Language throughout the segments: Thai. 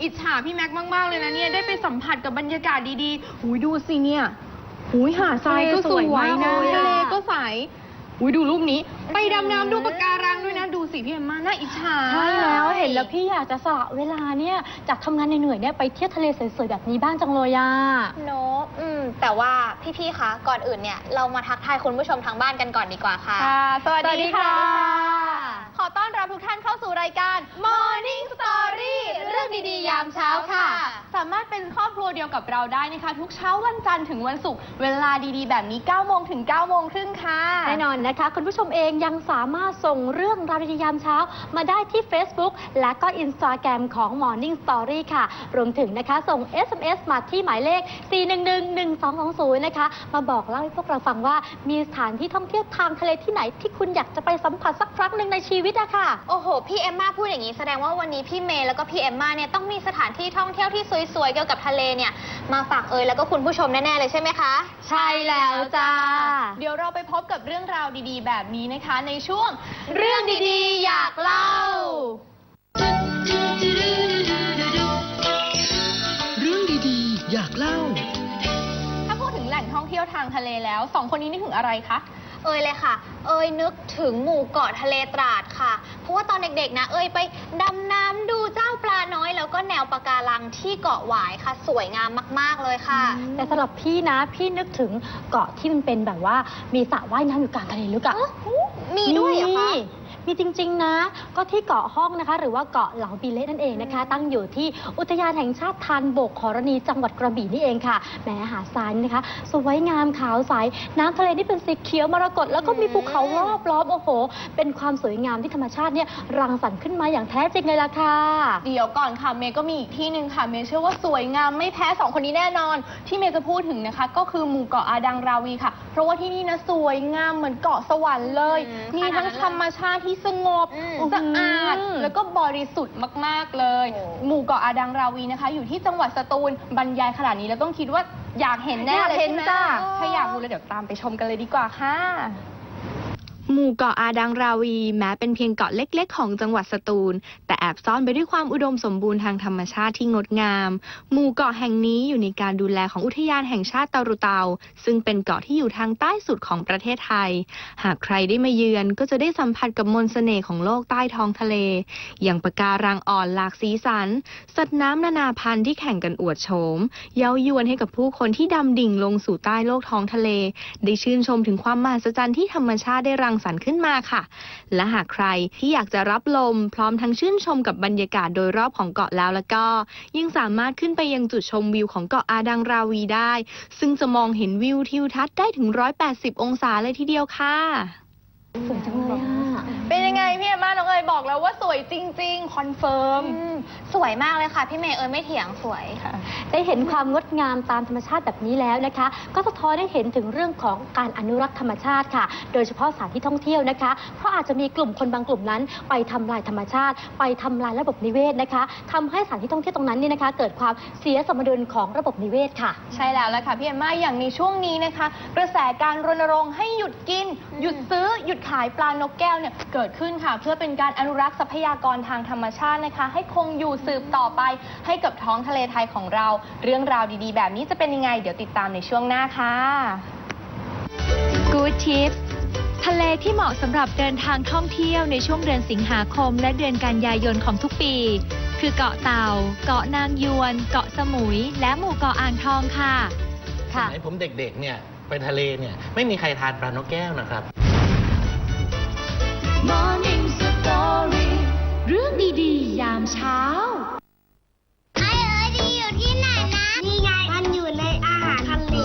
อ้โหอิจฉาพี่แม็กซ์มาก ๆ เลยนะเนี่ย ได้ไปสัมผัสกับบรรยากาศดีๆหูยดูสิเนี่ยหูยหาดทรายก็สวยทะเลสวยมากนะเลยอะทะเลก็ใสหูยดูรูปนี้ ไปดำน้ำดูปะการังด้วยนะดู สิพี่เอ็มมาน่าอิจฉาใช่แล้วเห็นแล้วพี่อยากจะสละเวลาเนี่ยจากทำงานเหนื่อยๆเนี่ยไปเที่ยวทะเลสวยๆแบบนี้บ้างจังเลยอะ โนตอืม แต่ว่าพี่ๆ คะ ก่อนอื่นเนี่ย เรามาทักทายคุณผู้ชมทางบ้านกันก่อนดีกว่าค่ะ ค่ะสวัสสวัสดีดีค่ะค่ะ ขอต้อนรับทุกท่านเข้าสู่รายการ Morning Story เรื่องดีๆ ยามเช้าค่ะ สามารถเป็นครอบครัวเดียวกับเราได้นะคะ ทุกเช้าวันจันทร์ถึงวันศุกร์เวลาดีๆ แบบนี้9โมงถึง9โมงครึ่งค่ะ แน่นอนนะคะ คุณผู้ชมเองยังสามารถส่งเรื่องราวดีๆยามเช้า มาได้ที่ Facebook และก็ Instagram ของ Morning Story ค่ะ รวมถึงนะคะ ส่ง SMS มาที่หมายเลข 4111220 นะคะ มาบอกเล่าให้พวกเราฟังว่ามีสถานที่ท่องเที่ยวทางทะเลที่ไหนที่คุณอยากจะไปสัมผัสสักครั้งหนึ่งในชีวิตอะค่ะ โอ้โห พี่เอมมาพูดอย่างนี้แสดงว่าวันนี้พี่เมย์แล้วก็พี่เอมมาเนี่ยต้องมีสถานที่ท่องเที่ยวที่สวยๆเกี่ยวกับทะเลเนี่ยมาฝากเอยแล้วก็คุณผู้ชมแน่ๆเลยใช่ไหมคะ ใช่แล้วจ้า เดี๋ยวเราไปพบกับเรื่องราวดีๆ แบบนี้นะคะ ในช่วงเรื่องดีๆอยากเล่า เรื่องดีๆ อยากเล่า ถ้าพูดถึงแหล่งท่องเที่ยวทางทะเลแล้วสองคนนี้นึกถึงอะไรคะ เอยเลยค่ะ เอยนึกถึงหมู่เกาะทะเลตราดค่ะ เพราะว่าตอนเด็กๆนะ เอยไปดำน้ำดูเจ้าปลาน้อย แล้วก็แนวปะการังที่เกาะหวายค่ะ สวยงามมากๆเลยค่ะ แต่สำหรับพี่นะ พี่นึกถึงเกาะที่มันเป็นแบบว่ามีสระว่ายน้ำอยู่กลางทะเลลึกอะ มีด้วยเหรอคะ มี มีจริง ๆ นะ ก็ที่เกาะห้องนะคะ หรือว่าเกาะเหลาบีเล่นั่นเองนะคะ ตั้งอยู่ที่อุทยานแห่งชาติทานโบกขอรณีจังหวัดกระบี่นี่เองค่ะแหมหาดทรายนี่นะคะ สวยงามขาวใสน้ำทะเลนี่เป็นสีเขียวมรกตแล้วก็มีภูเขารอบล้อมโอ้โห เป็นความสวยงามที่ธรรมชาติเนี่ยรังสรรค์ขึ้นมาอย่างแท้จริงเลยล่ะค่ะ เดี๋ยวก่อนค่ะเมย์ก็มีอีกที่หนึ่งค่ะเมย์เชื่อว่าสวยงามไม่แพ้สองคนนี้แน่นอน ที่เมย์จะพูดถึงนะคะ ก็คือหมู่เกาะอาดังราวีค่ะ เพราะว่าที่นี่นะสวยงามเหมือนเกาะสวรรค์เลย อืมมีทั้งธรรมชาติที่สงบ อืมสะอาดอืมแล้วก็บริสุทธิ์มาก ๆ เลย โอ้ หมู่เกาะอาดังราวีนะคะ อยู่ที่จังหวัดสตูลบรรยายขนาดนี้แล้วต้องคิดว่าอยากเห็นแน่อยากเลยเห็นใช่ไหมจ้ะ ถ้าอยากรู้แล้วเดี๋ยวตามไปชมกันเลยดีกว่าค่ะ หมู่เกาะอาดังราวี แม้เป็นเพียงเกาะเล็ก ๆ ของจังหวัดสตูล แต่แอบซ่อนไปด้วยความอุดมสมบูรณ์ทางธรรมชาติที่งดงาม หมู่เกาะแห่งนี้อยู่ในการดูแลของอุทยานแห่งชาติเตารุเตา ซึ่งเป็นเกาะที่อยู่ทางใต้สุดของประเทศไทย หากใครได้มาเยือนก็จะได้สัมผัสกับมนต์เสน่ห์ของโลกใต้ท้องทะเล อย่างปะการังอ่อนหลากสีสัน สัตว์น้ำนานาพันธุ์ที่แข่งกันอวดโฉม เย้ายวนให้กับผู้คนที่ดำดิ่งลงสู่ใต้โลกท้องทะเล ได้ชื่นชมถึงความมหัศจรรย์ที่ธรรมชาติได้รังสรรค์ขึ้นมาค่ะ และหากใครที่อยากจะรับลม พร้อมทั้งชื่นชมกับบรรยากาศโดยรอบของเกาะแล้วแล้วก็ยังสามารถขึ้นไปยังจุดชมวิวของเกาะอาดังราวีได้ ซึ่งจะมองเห็นวิวทิวทัศน์ได้ถึง 180 องศาเลยทีเดียวค่ะสวยจังเลยอะ เป็นยังไงพี่เอมมาน้องเอ๋ยบอกแล้วว่าสวยจริง ๆ คอนเฟิร์ม อืมสวยมากเลยค่ะ พี่เมย์เอยไม่เถียงสวยได้เห็นความงดงามตามธรรมชาติแบบนี้แล้วนะคะ ก็สะท้อนให้เห็นถึงเรื่องของการอนุรักษ์ธรรมชาติค่ะ โดยเฉพาะสถานที่ท่องเที่ยวนะคะ เพราะอาจจะมีกลุ่มคนบางกลุ่มนั้น ไปทำลายธรรมชาติ ไปทำลายระบบนิเวศนะคะทำให้สถานที่ท่องเที่ยวตรงนั้นเนี่ยนะคะ เกิดความเสียสมดุลของระบบนิเวศค่ะ ใช่แล้วละค่ะพี่เอมมาอย่างในช่วงนี้นะคะ กระแสการรณรงค์ให้หยุดกิน หยุดซื้อหยุดขายปลานกแก้วเนี่ยเกิดขึ้นค่ะ เพื่อเป็นการอนุรักษ์ทรัพยากรทางธรรมชาตินะคะ ให้คงอยู่สืบต่อไปให้กับท้องทะเลไทยของเรา เรื่องราวดีๆ แบบนี้จะเป็นยังไง เดี๋ยวติดตามในช่วงหน้าค่ะ Good Tips ทะเลที่เหมาะสำหรับเดินทางท่องเที่ยวในช่วงเดือนสิงหาคมและเดือนกันยายนของทุกปี คือเกาะเต่า เกาะนางยวน เกาะสมุย และหมู่เกาะอ่างทองค่ะสมัยผมเด็กๆ เนี่ย ไปทะเลเนี่ย ไม่มีใครทานปลานกแก้วนะครับ Morning Story เรื่องดีๆ ยามเช้า ไอ้เอ๋ยอยู่ที่ไหนนะ นี่ไง มันอยู่ในอาหารทะเล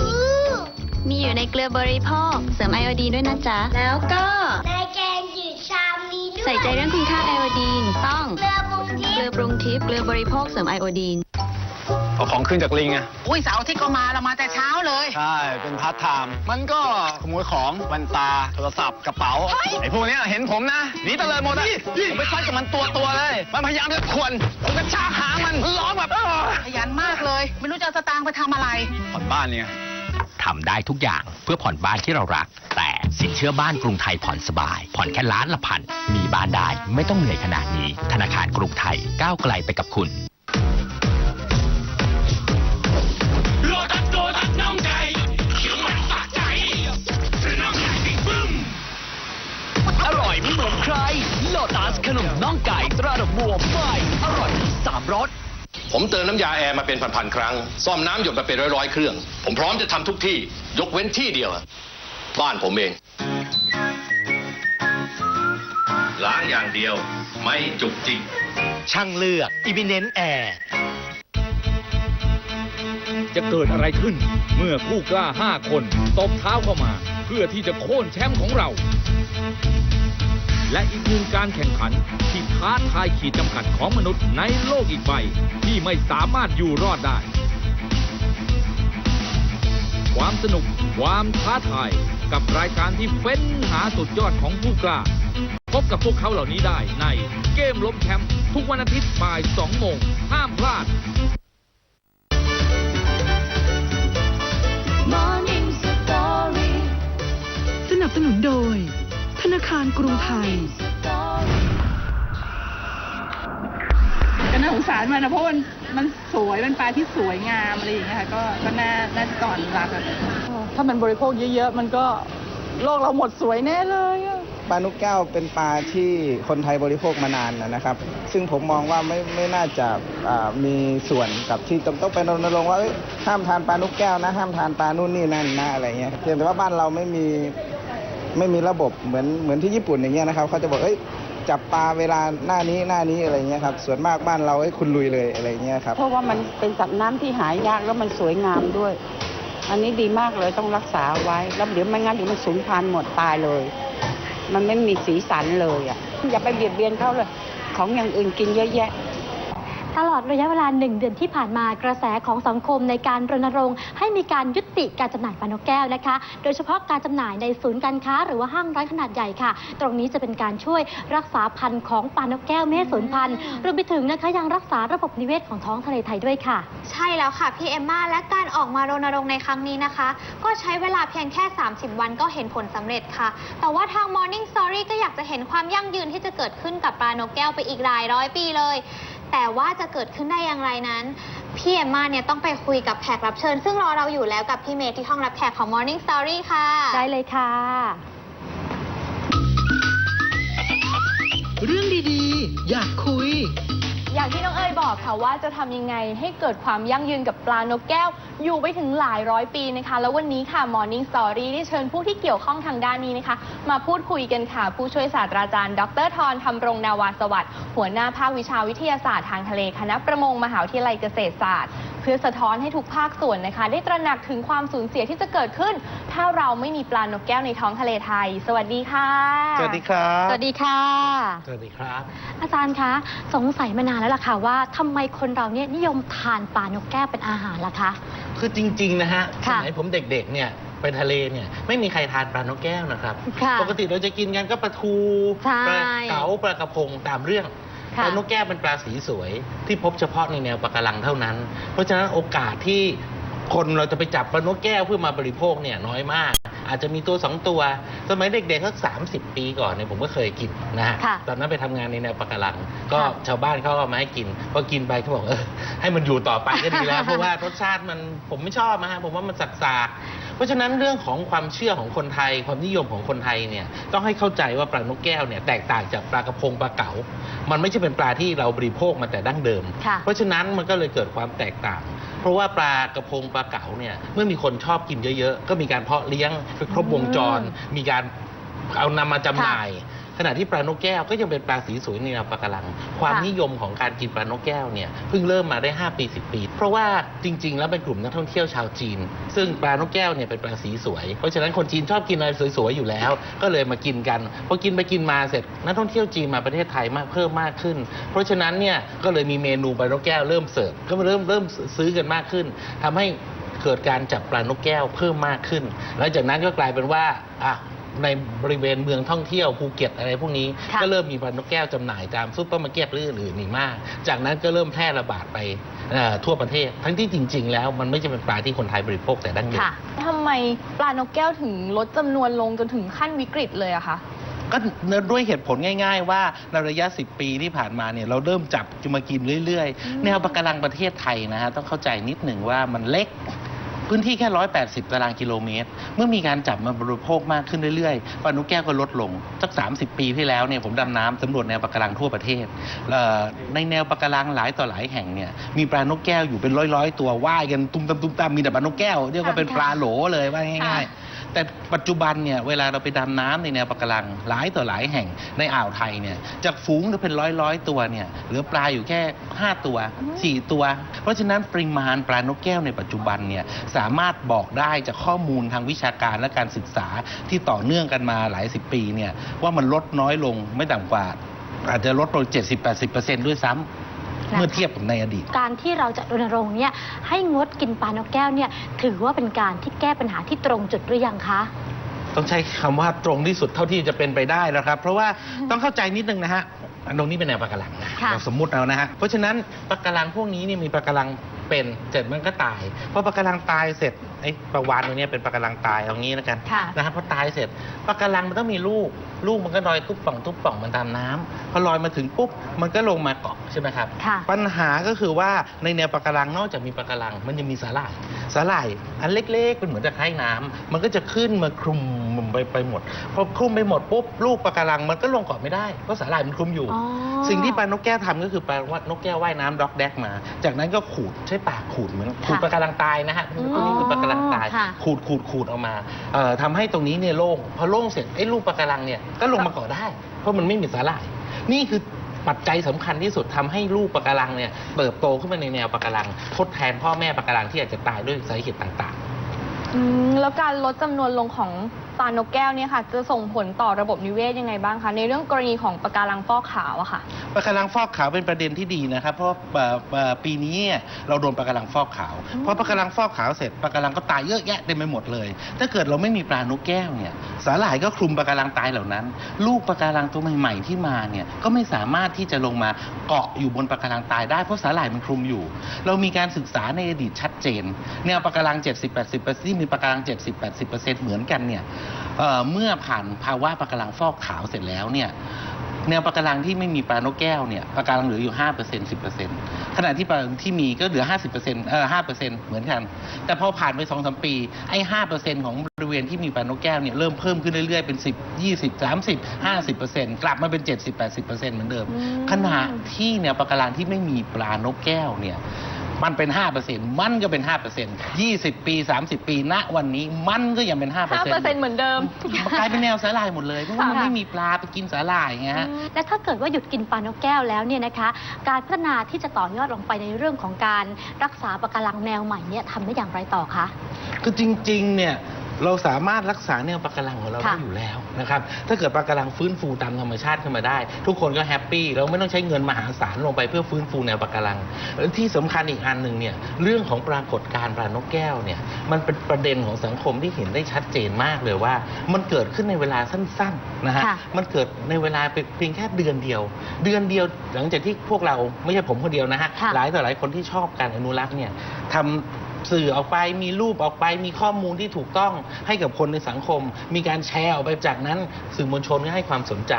มีอยู่ในเกลือบริโภค เสริมไอโอดีนด้วยนะจ๊ะ แล้วก็ ในแกงจืดชามนี้ด้วยใส่ใจเรื่องคุณค่าไอโอดีนต้อง เกลือปรุงทิพเกลือปรุงทิพย์เกลือบริโภคเสริมไอโอดีน เอาของขึ้นจากลิงไงอุ้ยเสาร์อาที่ก็มาเรามาแต่เช้าเลย ใช่ เป็นพาร์ทไทม์มันก็ขโมยของแว่นตาโทรศัพท์กระเป๋าไอ้พวกเนี้ยเห็นผมนะหนีตะเลยหมดอะผมไปฟัดกับมันตัวตัวๆเลย มันพยายามจะขวนผมกระชากหางมันร้องแบบเออขยันมากเลย ไม่รู้จะเอาสตางค์ไปทำอะไร ผ่อนบ้านเนี่ยทำได้ทุกอย่างเพื่อผ่อนบ้านที่เรารัก แต่สินเชื่อบ้านกรุงไทยผ่อนสบาย ผ่อนแค่ล้านละพัน มีบ้านได้ไม่ต้องเหนื่อยขนาดนี้ ธนาคารกรุงไทยก้าวไกลไปกับคุณ ร่อยไม่เหมือนใคร โลตัสขนมน่องไก่ตราดอกบัวใหม่อร่อยทั้งสามรส ผมเติมน้ำยาแอร์มาเป็นพันๆครั้ง ซ่อมน้ำหยดมาเป็นร้อยๆเครื่อง ผมพร้อมจะทำทุกที่ ยกเว้นที่เดียวอะบ้านผมเอง ล้างอย่างเดียว ไม่จุกจิก ช่างเลือก i ิ i เนนแอร์จะเกิดอะไรขึ้น เมื่อผู้กล้าห้าคนตบเท้าเข้ามา เพื่อที่จะโค่นแชมป์ของเรา และอีกหนึ่งการแข่งขันที่ท้าทายขีดจำกัดของมนุษย์ในโลกอีกใบ ที่ไม่สามารถอยู่รอดได้ ความสนุก ความท้าทาย กับรายการที่เฟ้นหาสุดยอดของผู้กล้า พบกับพวกเขาเหล่านี้ได้ในเกมล้มแชมป์ทุกวันอาทิตย์บ่าย 2 โมง ห้ามพลาด Morning Story สนับสนุนโดยธ นาคารกรุงไทยก็น่าสงสารมันนะเพราะมันมันสวยมันปลาที่สวยงามอะไรอย่างเงี้ยค่ะก็ก็น่าน่าจะต้องอนุรักษ์อะถ้ามันบริโภคเยอะๆ มันก็โลกเราหมดสวยแน่เลยอะปลานุกแก้วเป็นปลาที่คนไทยบริโภคมานานนะนะครับ ซึ่งผมมองว่าไม่ไม่น่าจะอ่ามีส่วนกับที่ต้องต้องไปรณรงค์ว่าเอ้ยห้ามทานปลานุกแก้วนะ ห้ามทานปลานู่นนี่นั่นนะอะไรเงี้ยเพียงแต่ว่าบ้านเราไม่มี ไม่มีระบบเหมือนเหมือนที่ญี่ปุ่นอย่างเงี้ยนะครับเขาจะบอกเอ้ยจับปลาเวลาหน้านี้หน้านี้อะไรเงี้ยครับส่วนมากบ้านเราให้คุณลุยเลยอะไรเงี้ยครับเพราะว่ามันเป็นสัตว์น้ำที่หายากแล้วมันสวยงามด้วย อันนี้ดีมากเลยต้องรักษาไว้ แล้วเดี๋ยวไม่งั้นเดี๋ยวมันสูญพันธุ์หมดตายเลย มันไม่มีสีสันเลยอะอย่าไปเบียดเบียนเขาเลย ของอย่างอื่นกินเยอะแยะ ตลอดระยะเวลาหนึ่งเดือนที่ผ่านมากระแสของสังคมในการรณรงค์ให้มีการยุติการจำหน่ายปลานกแก้วนะคะ โดยเฉพาะการจำหน่ายในศูนย์การค้า หรือว่าห้างร้านขนาดใหญ่ค่ะ ตรงนี้จะเป็นการช่วยรักษาพันธุ์ของปลานกแก้วไม่ให้สูญพันธุ์รวมไปถึงนะคะยังรักษาระบบนิเวศของท้องทะเลไทยด้วยค่ะ ใช่แล้วค่ะพี่เอมมาและการออกมารณรงค์ในครั้งนี้นะคะ ก็ใช้เวลาเพียงแค่ 30 วันก็เห็นผลสำเร็จค่ะ แต่ว่าทาง Morning Story ก็อยากจะเห็นความยั่งยืนที่จะเกิดขึ้นกับปลานกแก้วไปอีกหลายร้อยปีเลย แต่ว่าจะเกิดขึ้นได้อย่างไรนั้นพี่เอมมาเนี่ยต้องไปคุยกับแขกรับเชิญ ซึ่งรอเราอยู่แล้วกับพี่เมย์ที่ห้องรับแขกของ Morning Story ค่ะ ได้เลยค่ะ เรื่องดีๆ อยากคุย อย่างที่น้องเอ๋ยบอกค่ะว่าจะทำยังไงให้เกิดความยั่งยืนกับปลานกแก้ว อยู่ไปถึงหลายร้อยปีนะคะ แล้ววันนี้ค่ะ Morning Story ได้เชิญผู้ที่เกี่ยวข้องทางด้านนี้นะคะ มาพูดคุยกันค่ะ ผู้ช่วยศาสตราจารย์ ดรทรธรรมรงนาวาสวัสดิ์หัวหน้าภาควิชาวิทยาศาสตร์ทางทะเลคณะประมงมหาวิทยาลัยเกษตรศาสตร์ เพื่อสะท้อนให้ทุกภาคส่วนนะคะ ได้ตระหนักถึงความสูญเสียที่จะเกิดขึ้น ถ้าเราไม่มีปลานกแก้วในท้องทะเลไทย สวัสดีค่ะ สวัสดีครับ สวัสดีค่ะ สวัสดีครับ อาจารย์คะ สงสัยมานานแล้วล่ะค่ะว่าทำไมคนเราเนี่ยนิยมทานปลานกแก้วเป็นอาหารล่ะคะ คือจริง ๆ นะฮะสค่ะมัยผมเด็กๆเนี่ยไปทะเลเนี่ยไม่มีใครทานปลานกแก้วนะครับค่ะปกติเราจะกินกันก็ปลาทูใช่ปลาเก๋าปลากระพงตามเรื่อง ค่ะปลานกแก้วเป็นปลาสีสวยที่พบเฉพาะในแนวปะการังเท่านั้น เพราะฉะนั้นโอกาสที่ คนเราจะไปจับปลานกแก้วเพื่อมาบริโภคเนี่ยน้อยมาก อาจจะมีตัวสองตัว สมัยเด็กๆสักสามสิบปีก่อนเนี่ยผมก็เคยกินนะฮะค่ะตอนนั้นไปทำงานในแนวปะการัง ก็ค่ะชาวบ้านเขาเอามาให้กินพอกินไปเขาบอกเออให้มันอยู่ต่อไปก็ดีแล้ว เพราะว่ารสชาติมันผมไม่ชอบนะฮะผมว่ามันสักๆเพราะฉะนั้นเรื่องของความเชื่อของคนไทย ความนิยมของคนไทยเนี่ยต้องให้เข้าใจว่าปลานกแก้วเนี่ยแตกต่างจากปลากระพงปลาเก๋า มันไม่ใช่เป็นปลาที่เราบริโภคมาแต่ดั้งเดิม ค่ะ เพราะฉะนั้นมันก็เลยเกิดความแตกต่าง เพราะว่าปลากระพงปลาเก๋าเนี่ยเมื่อมีคนชอบกินเยอะๆ ก็มีการเพาะเลี้ยงครบวงจร มีการเอานำมาจำหน่าย ขณะที่ปลานกแก้วก็ยังเป็นปลาสีสวยในแนวปะการัง ความนิยมของการกินปลานกแก้วเนี่ยเพิ่งเริ่มมาได้ 5 ปี 10 ปี เพราะว่าจริง ๆ แล้วเป็นกลุ่มนักท่องเที่ยวชาวจีน ซึ่งปลานกแก้วเนี่ยเป็นปลาสีสวย เพราะฉะนั้นคนจีนชอบกินอะไรสวยๆอยู่แล้ว ก็เลยมากินกันพอกินไปกินมาเสร็จนักท่องเที่ยวจีนมาประเทศไทยมากเพิ่มมากขึ้น เพราะฉะนั้นเนี่ยก็เลยมีเมนูปลานกแก้วเริ่มเสิร์ฟก็เริ่มเริ่มซื้อกันมากขึ้นทำให้เกิดการจับปลานกแก้วเพิ่มมากขึ้นหลังจากนั้นก็กลายเป็นว่าอะ ในบริเวณเมืองท่องเที่ยวภูเก็ตอะไรพวกนี้ ค่ะ ก็เริ่มมีปลานกแก้วจำหน่ายตามซุปเปอร์มาร์เก็ตหรืออื่นๆอีกมาก จากนั้นก็เริ่มแพร่ระบาดไปเอ่อทั่วประเทศ ทั้งที่จริง ๆ แล้วมันไม่ใช่เป็นปลาที่คนไทยบริโภคแต่ดั้งเดิม ค่ะ ทำไมปลานกแก้วถึงลดจำนวนลงจนถึงขั้นวิกฤตเลยอะคะ ก็ด้วยเหตุผลง่าย ๆ ว่าในระยะ 10 ปีที่ผ่านมาเนี่ยเราเริ่มจับจะมากินเรื่อย ๆ แนวปะการังประเทศไทยนะฮะต้องเข้าใจนิดหนึ่งว่ามันเล็ก พื้นที่แค่ 180 ตารางกิโลเมตร เมื่อมีการจับมาบริโภคมากขึ้นเรื่อยๆปลานุกแก้วก็ลดลง สัก 30 ปีที่แล้วเนี่ยผมดำน้ำสำรวจแนวปะการังทั่วประเทศเอ่อในแนวปะการังหลายต่อหลายแห่งเนี่ยมีปลานกแก้วอยู่เป็นร้อยๆ ตัวว่ายกันตุ้มตามตุ้มตามมีแต่ปลานกแก้วเรียกว่าเป็นปลาโหลเลยว่าง่ายๆ แต่ปัจจุบันเนี่ยเวลาเราไปดำน้ำในแนวปะการังหลายต่อหลายแห่งในอ่าวไทยเนี่ยจากฝูงจะเป็นร้อยร้อยๆตัวเนี่ยเหลือปลาอยู่แค่ 5 ตัว 4 ตัว เพราะฉะนั้นปริมาณปลานกแก้วในปัจจุบันเนี่ยสามารถบอกได้จากข้อมูลทางวิชาการและการศึกษาที่ต่อเนื่องกันมาหลายสิบปีเนี่ยว่ามันลดน้อยลงไม่ต่ำกว่าอาจจะลดลง70-80%ด้วยซ้ำ เมื่อเทียบกับในอดีต การที่เราจะรณรงค์เนี่ยให้งดกินปลานกแก้วเนี่ยถือว่าเป็นการที่แก้ปัญหาที่ตรงจุดหรือยังคะ ต้องใช้คำว่าตรงที่สุดเท่าที่จะเป็นไปได้นะครับ เพราะว่าต้องเข้าใจนิดนึงนะฮะอันตรงนี้เป็นแนวปะการังนะค่ะ เราสมมุติเอานะฮะเพราะฉะนั้นปะการังพวกนี้เนี่ยมีปะการังเป็นเสร็จมันก็ตายพอปะการังตายเสร็จไอ้ปลาวานตัวเนี้ยเป็นปะการังตายเอางี้แล้วกัน ค่ะ นะครับพอตายเสร็จปะการังมันต้องมีลูก ลูกมันก็ลอยตุ๊บป่องตุ๊บป่องมันตามน้ำพอลอยมาถึงปุ๊บมันก็ลงมาเกาะใช่ไหมครับค่ะปัญหาก็คือว่าในแนวปะการังนอกจากมีปะการัง มันยังมีสาหร่ายสาหร่ายอันเล็กๆเป็นเหมือนตะไคร่น้ำมันก็จะขึ้นมาคลุมไปไปหมดพอคลุมไปหมดปุ๊บลูกปะการังมันก็ลงเกาะไม่ได้เพราะสาหร่ายมันคลุมอยู่อ๋อสิ่งที่ปลานกแก้วทำก็คือปลานกแก้วว่ายน้ำด็อกแดกมา จากนั้นก็ขูดใช้ปากขูดเหมือนขูดปะการังตายนะฮะพวกนี้คือปะการังตายค่ะขูดขูดขูดออกมาเอ่อทำให้ตรงนี้เนี่ยโล่งพอโล่งเสร็จไอ้ลูกปะการังเนี่ยก็ลงมาเกาะได้ เพราะมันไม่มีสาหร่าย นี่คือปัจจัยสำคัญที่สุดทำให้ลูกปะการังเนี่ยเติบโตขึ้นมาในแนวปะการัง ทดแทนพ่อแม่ปะการังที่อาจจะตายด้วยสาเหตุต่างๆอืมแล้วการลดจำนวนลงของปลานกแก้วเนี่ยค่ะ จะส่งผลต่อระบบนิเวศยังไงบ้างคะ ในเรื่องกรณีของปะการังฟอกขาวอะค่ะปะการังฟอกขาวเป็นประเด็นที่ดีนะครับ เพราะว่าเอ่อเอ่อปีนี้เนี่ยเราโดนปะการังฟอกขาวพอปะการังฟอกขาวเสร็จปะการังก็ตายเยอะแยะเต็มไปหมดเลย ถ้าเกิดเราไม่มีปลานกแก้วเนี่ยสาหร่ายก็คลุมปะการังตายเหล่านั้น ลูกปะการังตัวใหม่ๆที่มาเนี่ยก็ไม่สามารถที่จะลงมาเกาะอยู่บนปะการังตายได้เพราะสาหร่ายมันคลุมอยู่ เรามีการศึกษาในอดีตชัดเจนแนวปะการัง 70-80%ที่มีปะการัง 70-80%เหมือนกันเนี่ยเอ่อเมื่อผ่านภาวะปะการังฟอกขาวเสร็จแล้วเนี่ยแนวปะการังที่ไม่มีปลานกแก้วเนี่ยปะการังเหลืออยู่5% 10%ขณะที่ปลาที่มีก็เหลือ 50%เอ่อ5%เหมือนกัน แต่พอผ่านไป2อสปีไอ้5%ของบริเวณที่มีปลานกแก้วเนี่ยเริ่มเพิ่มขึ้นเรื่อยๆ เป็น 10 20 30 50%กลับมาเป็น 70 80%เหมือนเดิมอืมขณะที่แนวปะการังที่ไม่มีปลานกแก้วเนี่ย มันเป็น 5%มันก็เป็น 5% 20 ปี 30 ปีณวันนี้มันก็ยังเป็น 5% 5%เหมือนเดิม กลายเป็นแนวสาหร่ายหมดเลย เพราะว่ามันค่ะไม่มีปลาไปกินสาหร่ายไงฮะ และถ้าเกิดว่าหยุดกินปลานกแก้วแล้วเนี่ยนะคะ การพัฒนาที่จะต่อยอดลงไปในเรื่องของการรักษาปะการังแนวใหม่เนี่ยทำได้อย่างไรต่อคะ คือจริงๆ เนี่ย เราสามารถรักษาแนวปะการังของเราค่ะได้อยู่แล้วนะครับ ถ้าเกิดปะการังฟื้นฟูตามธรรมชาติขึ้นมาได้ ทุกคนก็แฮปปี้เราไม่ต้องใช้เงินมหาศาลลงไปเพื่อฟื้นฟูแนวปะการังและที่สำคัญอีกอันหนึ่งเนี่ยเรื่องของปรากฏการณ์ปลานกแก้วเนี่ยมันเป็นประเด็นของสังคมที่เห็นได้ชัดเจนมากเลยว่า มันเกิดขึ้นในเวลาสั้นๆนะฮะ ค่ะ มันเกิดในเวลาเพียงแค่เดือนเดียว เดือนเดียวหลังจากที่พวกเราไม่ใช่ผมคนเดียวนะฮะ ค่ะหลายต่อหลายคนที่ชอบการอนุรักษ์เนี่ยทำ สื่อออกไป มีรูปออกไป มีข้อมูลที่ถูกต้องให้กับคนในสังคม มีการแชร์ออกไปจากนั้น สื่อมวลชนก็ให้ความสนใจ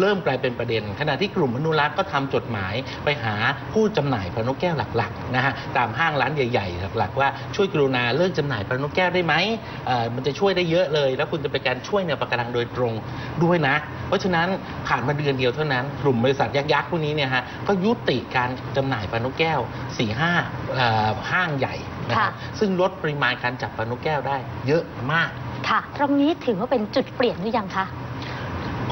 เริ่มกลายเป็นประเด็น ขณะที่กลุ่มอนุรักษ์ก็ทำจดหมายไปหาผู้จำหน่ายปลานกแก้วหลักๆนะฮะตามห้างร้านใหญ่ ๆ หลัก ๆ ว่าช่วยกรุณาเลิกจำหน่ายปลานกแก้วได้ไหมเออมันจะช่วยได้เยอะเลย แล้วคุณจะเป็นการช่วยแนวปะการังโดยตรงด้วยนะ เพราะฉะนั้นผ่านมาเดือนเดียวเท่านั้นกลุ่มบริษัทยักษ์ๆพวกนี้เนี่ยฮะก็ยุติการจำหน่ายปลานกแก้ว4ี่ห้าห้างใหญ่นะครับค่ะซึ่งลดปริมาณการจับปลานกแก้วได้เยอะมาก ค่ะ ตรงนี้ถือว่าเป็นจุดเปลี่ยนหรือยังคะ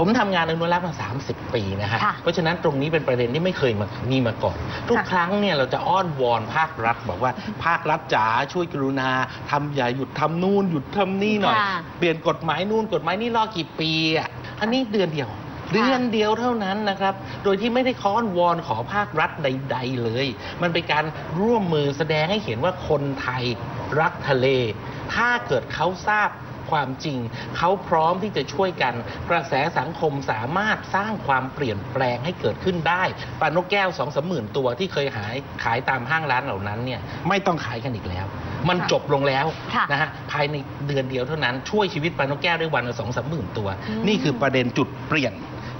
ผมทำงานอนุรักษ์มา 30 ปีนะฮะ ค่ะเพราะฉะนั้นตรงนี้เป็นประเด็นที่ไม่เคยมามีมาก่อน ทุกครั้งเนี่ยเราจะอ้อนวอนภาครัฐบอกว่า ภาครัฐจ๋าช่วยกรุณาทำอย่าหยุดทำนู่นหยุดทำนี่หน่อย ค่ะ เปลี่ยนกฎหมายนู่นกฎหมายนี่รอกี่ปีอะ อันนี้เดือนเดียว เดือนเดียวเท่านั้นนะครับ โดยที่ไม่ได้ค้อนวอนขอภาครัฐใด ๆ เลย มันเป็นการร่วมมือแสดงให้เห็นว่าคนไทยรักทะเล ถ้าเกิดเขาทราบ ความจริง เขาพร้อมที่จะช่วยกัน กระแสสังคมสามารถสร้างความเปลี่ยนแปลงให้เกิดขึ้นได้ปลานกแก้วสองสามหมื่นตัวที่เคยหายขายตามห้างร้านเหล่านั้นเนี่ยไม่ต้องขายกันอีกแล้ว มันค่ะจบลงแล้วค่ะนะฮะภายในเดือนเดียวเท่านั้นช่วยชีวิตปลานกแก้วได้วันละสองสามหมื่นตัว นี่คือประเด็นจุดเปลี่ยน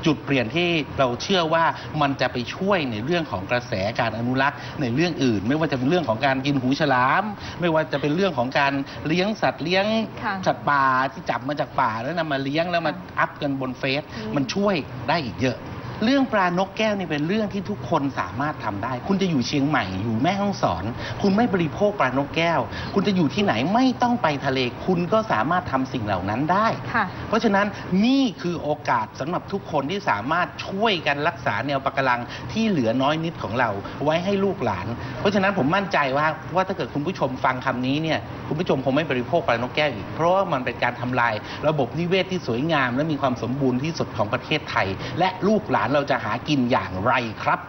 จุดเปลี่ยนที่เราเชื่อว่ามันจะไปช่วยในเรื่องของกระแสการอนุรักษ์ในเรื่องอื่น ไม่ว่าจะเป็นเรื่องของการกินหูฉลาม ไม่ว่าจะเป็นเรื่องของการเลี้ยงสัตว์เลี้ยงค่ะสัตว์ป่าที่จับมาจากป่าแล้วนำมาเลี้ยงแล้วมาอัพกันบนเฟซมันช่วยได้อีกเยอะ เรื่องปลานกแก้วนี่เป็นเรื่องที่ทุกคนสามารถทำได้ คุณจะอยู่เชียงใหม่อยู่แม่ฮ่องสอน คุณไม่บริโภคปลานกแก้ว คุณจะอยู่ที่ไหนไม่ต้องไปทะเล คุณก็สามารถทำสิ่งเหล่านั้นได้ค่ะเพราะฉะนั้นนี่คือโอกาสสำหรับทุกคนที่สามารถช่วยกันรักษาแนวปะการังที่เหลือน้อยนิดของเราไว้ให้ลูกหลาน เพราะฉะนั้นผมมั่นใจว่าว่าถ้าเกิดคุณผู้ชมฟังคำนี้เนี่ยคุณผู้ชมคงไม่บริโภคปลานกแก้วอีก เพราะว่ามันเป็นการทำลาย ระบบนิเวศที่สวยงาม และมีความสมบูรณ์ที่สุดของประเทศไทย และลูกหลานเราจะหากินอย่างไรครับ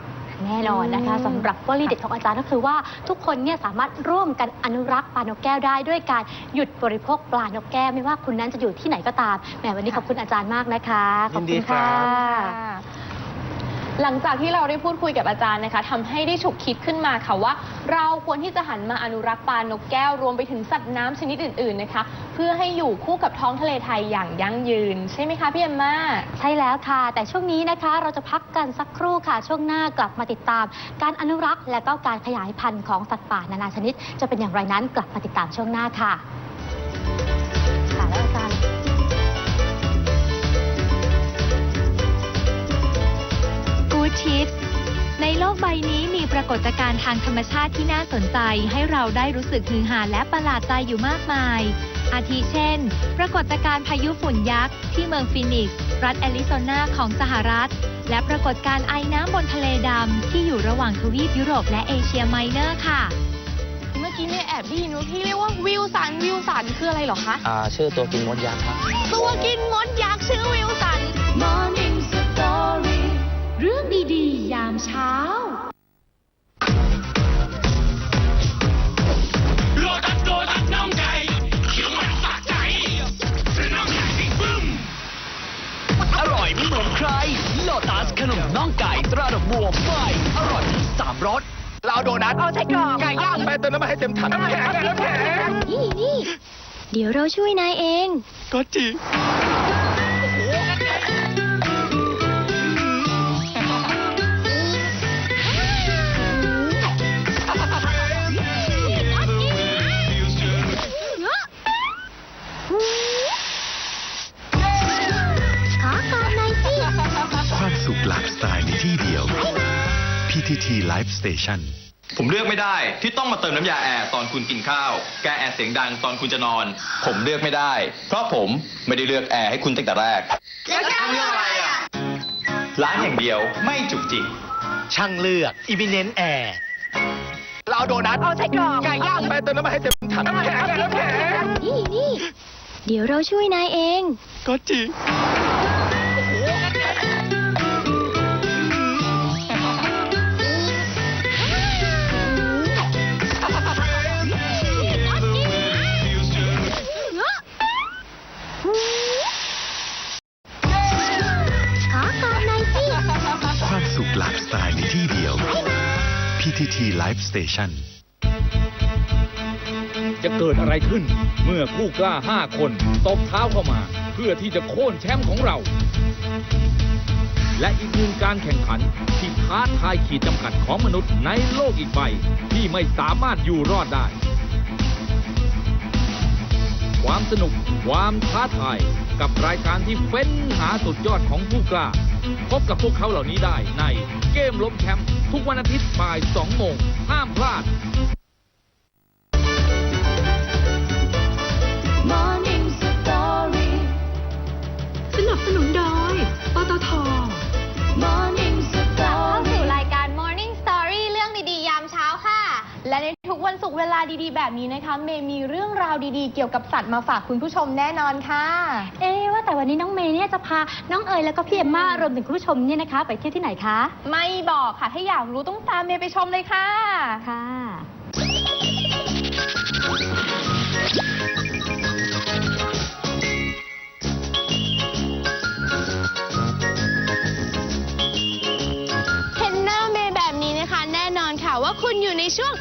แน่นอนนะคะสำหรับวลีเด็ดของอาจารย์ก็คือว่าทุกคนเนี่ยสามารถร่วมกันอนุรักษ์ปลานกแก้วได้ด้วยการหยุดบริโภคปลานกแก้วไม่ว่าคุณนั้นจะอยู่ที่ไหนก็ตามแหมวันนี้ขอบคุณอาจารย์มากนะคะขอบยินดีคุณครั ค่ะบ หลังจากที่เราได้พูดคุยกับอาจารย์นะคะทำให้ได้ฉุกคิดขึ้นมาค่ะว่า เราควรที่จะหันมาอนุรักษ์ปลานกแก้วรวมไปถึงสัตว์น้ำชนิดอื่นๆนะคะ เพื่อให้อยู่คู่กับท้องทะเลไทยอย่างยั่งยืน ใช่ไหมคะพี่เอ็มมาใช่แล้วค่ะ แต่ช่วงนี้นะคะเราจะพักกันสักครู่ค่ะ ช่วงหน้ากลับมาติดตาม การอนุรักษ์และก็การขยายพันธุ์ของสัตว์ป่านานาชนิด จะเป็นอย่างไรนั้นกลับมาติดตามช่วงหน้าค่ะค่ะ ในโลกใบนี้มีปรากฏการณ์ทางธรรมชาติที่น่าสนใจ ให้เราได้รู้สึกฮือฮาและประหลาดใจอยู่มากมาย อาทิเช่น ปรากฏการณ์พายุฝุ่นยักษ์ที่เมืองฟินิกซ์รัฐแอริโซนาของสหรัฐ และปรากฏการณ์ไอน้ำบนทะเลดำที่อยู่ระหว่างทวีปยุโรปและเอเชียไมเนอร์ค่ะเมื่อกี้เนี่ยแอบได้ยินว่าพี่เรียกว่าวิวสันวิวสันคืออะไรเหรอคะอ่าชื่อตัวกินมดยักษ์ครับตัวกินงดยักษ์ชื่อวิวสัน Morning Story เรื่องดีๆ ยามเช้า อร่อยไม่เหมือนใคร โลตัสขนมน่องไก่ตราดอกบัวใหม่อร่อยทั้งสามรสเราโดนัทเอาใส่กรอบไก่ย่างไปเติมน้ำมันให้เต็มถังน้ำแข็งน้ำแข็งนี่นี่เดี๋ยวเราช่วยนายเอง ก็จริง PTT Life Station ผมเลือกไม่ได้ที่ต้องมาเติมน้ำยาแอร์ตอนคุณกินข้าว แก้แอร์เสียงดังตอนคุณจะนอน ผมเลือกไม่ได้ เพราะผมไม่ได้เลือกแอร์ให้คุณตั้งแต่แรกแล้วช่างเลือกอะไรอะล้างอย่างเดียวไม่จุกจิกช่างเลือกอี i เนนแอร์เราโดนัทเอาใส่กรอบไก่ย่างไปเติมน้ำมันให้เต็มถังน้ำแข็งน้ำแข็งนี่นี่เดี๋ยวเราช่วยนายเอง ก็จริง PTT Life Station จะเกิดอะไรขึ้นเมื่อผู้กล้าห้าคนตบเท้าเข้ามา เพื่อที่จะโค่นแชมป์ของเรา และอีกหนึ่งการแข่งขัน ที่ท้าทายขีดจำกัดของมนุษย์ในโลกอีกใบ ที่ไม่สามารถอยู่รอดได้ ความสนุกความท้าทายกับรายการที่เฟ้นหาสุดยอดของผู้กล้า พบกับพวกเขาเหล่านี้ได้ในเกมล้มแชมป์ทุกวันอาทิตย์บ่าย 2 โมง ห้ามพลาด Morning Story สนับสนุนโด กร์เวลาดีๆ แบบนี้นะคะ เมย์มีเรื่องราวดีๆ เกี่ยวกับสัตว์มาฝากคุณผู้ชมแน่นอนค่ะ เอ๊ะว่าแต่วันนี้น้องเมย์เนี่ยจะพาน้องเอ๋ยแล้วก็พี่เอมมารวมถึงคุณผู้ชมเนี่ยนะคะ ไปเที่ยวที่ไหนคะไม่บอกค่ะ ถ้าอยากรู้ต้องตามเมย์ไปชมเลยค่ะ ค่ะเห็นหน้าเมย์แบบนี้นะคะ แน่นอนค่ะว่าคุณอยู่ในช่วง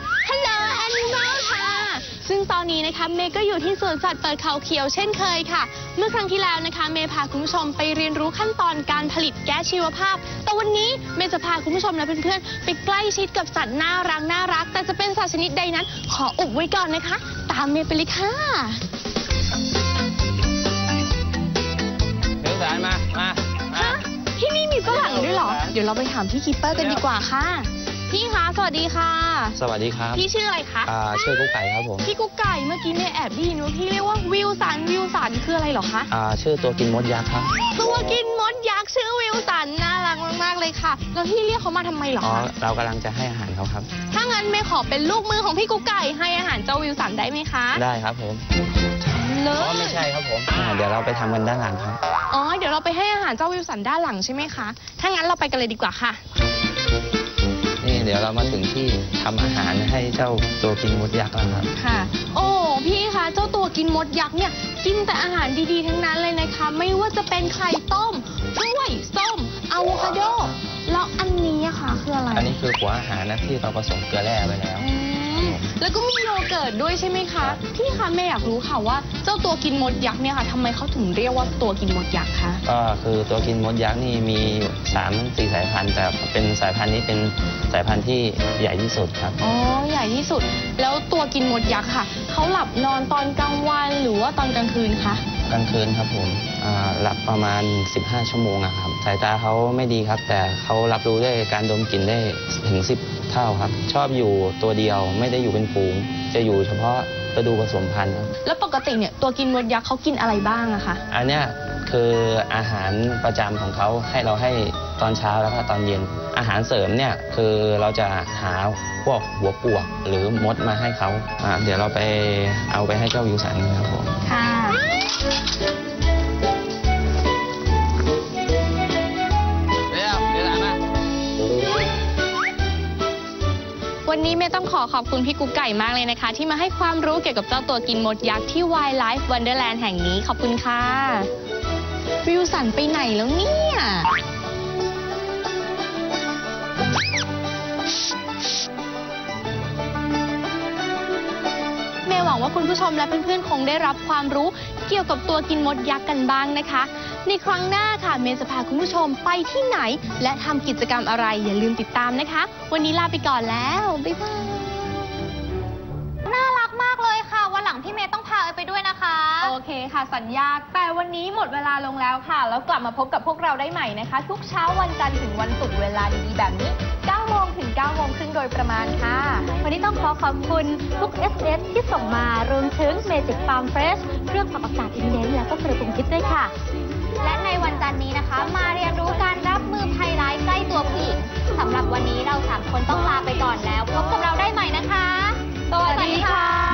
นนี้นะคะเมย์ก็อยู่ที่สวนสัตว์เปิดเขาเขียวเช่นเคยค่ะ เมื่อครั้งที่แล้วนะคะ เมย์พาคุณผู้ชมไปเรียนรู้ขั้นตอนการผลิตแก๊สชีวภาพ แต่วันนี้เมย์จะพาคุณผู้ชมและเพื่อนๆไปใกล้ชิดกับสัตว์น่ารักน่ารัก แต่จะเป็นสัตว์ชนิดใดนั้น ขออุบไว้ก่อนนะคะ ตามเมย์ไปเลยค่ะเดี๋ยวสารมา มาฮะที่นี่มีฝรั่งด้วยเหรอ เดี๋ยวเราไปถามพี่คิปเปอร์กันดีกว่าค่ะ พี่คะสวัสดีค่ะ สวัสดีครับ พี่ชื่ออะไรคะอ่าชื่อกุ๊กไก่ครับผมพี่กุ๊กไก่เมื่อกี้เนี่ยแอบได้ยินว่าพี่เรียกว่าวิวสันวิวสันคืออะไรเหรอคะอ่าชื่อตัวกินมดยักษ์ครับ ตัวกินมดยักษ์ชื่อวิวสันน่ารักมากๆเลยค่ะ แล้วพี่เรียกเขามาทำไมเหรออ๋อ คะเรากำลังจะให้อาหารเขาครับ ถ้างั้นเมย์ขอเป็นลูกมือของพี่กุ๊กไก่ให้อาหารเจ้าวิวสันได้ไหมคะได้ครับผมเลอ๋อยไม่ใช่ครับผมอ่าเดี๋ยวเราไปทำกันด้านหลังครับ อ๋อเดี๋ยวเราไปให้อาหารเจ้าวิวสันด้านหลังใช่ไหมคะถ้างั้นเราไปกันเลยดีกว่าค่ะนี่ เดี๋ยวเรามาถึงที่ทำอาหารให้เจ้าตัวกินมดยักษ์แล้วครับ ค่ะ โอ้ พี่คะ เจ้าตัวกินมดยักษ์เนี่ย กินแต่อาหารดีๆ ทั้งนั้นเลยนะคะ ไม่ว่าจะเป็นไข่ต้มกล้วย ส้มอะโวคาโด แล้วอันนี้อะค่ะ คืออะไรอันนี้คือหัวอาหารนะที่เราผสมเกลือแร่ไปแล้ว อืม แล้วก็มีโยเกิร์ตด้วยใช่ไหมคะ พี่คะแม่อยากรู้ค่ะว่าเจ้าตัวกินมดยักษ์เนี่ยค่ะทำไมเขาถึงเรียกว่าตัวกินมดยักษ์คะ ก็คือตัวกินมดยักษ์นี่มีอยู่สามสี่สายพันธุ์แต่เป็นสายพันธุ์นี้เป็นสายพันธุ์ที่ใหญ่ที่สุดครับ อ๋อ ใหญ่ที่สุด แล้วตัวกินมดยักษ์ค่ะ เขาหลับนอนตอนกลางวันหรือว่าตอนกลางคืนคะ กลางคืนครับผมอ่าหลับประมาณ 15 ชั่วโมงอะครับ สายตาเขาไม่ดีครับ แต่เขารับรู้ด้วยการดมกลิ่นได้ถึง 10 เท่าครับ ชอบอยู่ตัวเดียวไม่ได้อยู่เป็นฝูง จะอยู่เฉพาะฤดูผสมพันธุ์ครับ แล้วปกติเนี่ยตัวกินมดยักษ์เขากินอะไรบ้างอะคะ อันเนี้ยคืออาหารประจำของเขาให้เราให้ตอนเช้าแล้วก็ตอนเย็น อาหารเสริมเนี่ยคือเราจะหาพวกหัวปวกหรือมดมาให้เขาอ่าเดี๋ยวเราไปเอาไปให้เจ้าวิวสันครับผมค่ะเดี๋ย วันนี้เมย์ต้องขอขอบคุณพี่กุ๊กไก่มากเลยนะคะ ที่มาให้ความรู้เกี่ยวกับเจ้าตัวกินมดยักษ์ที่ Wildlife Wonderland แห่งนี้ขอบคุณค่ะ วิวสันไปไหนแล้วเนี่ย เมย์หวังว่าคุณผู้ชมและเพื่อนๆ คงได้รับความรู้ เกี่ยวกับตัวกินมดยักษ์กันบ้างนะคะ ในครั้งหน้าค่ะเมย์จะพาคุณผู้ชมไปที่ไหน และทำกิจกรรมอะไรอย่าลืมติดตามนะคะ วันนี้ลาไปก่อนแล้วบ๊ายบายน่ารักมากเลยค่ะ วันหลังพี่เมย์ต้องพาเอยไปด้วยนะคะ โอเคค่ะสัญญา แต่วันนี้หมดเวลาลงแล้วค่ะ แล้วกลับมาพบกับพวกเราได้ใหม่นะคะ ทุกเช้าวันจันทร์ถึงวันศุกร์เวลาดีๆแบบนี้9โมงถึง 9โมงครึ่งโดยประมาณค่ะ วันนี้ต้องขอขอบคุณทุก SMS ที่ส่งมารวมถึง Magic Farm Fresh เครื่องปรับอากาศอินเดนและก็กระปุกทิพย์ด้วยค่ะ และในวันจันทร์นี้นะคะ มาเรียนรู้การรับมือภัยร้ายใกล้ตัวผู้หญิงสำหรับวันนี้เราสามคนต้องลาไปก่อนแล้ว พบกับเราได้ใหม่นะคะ สวัสดีค่ะ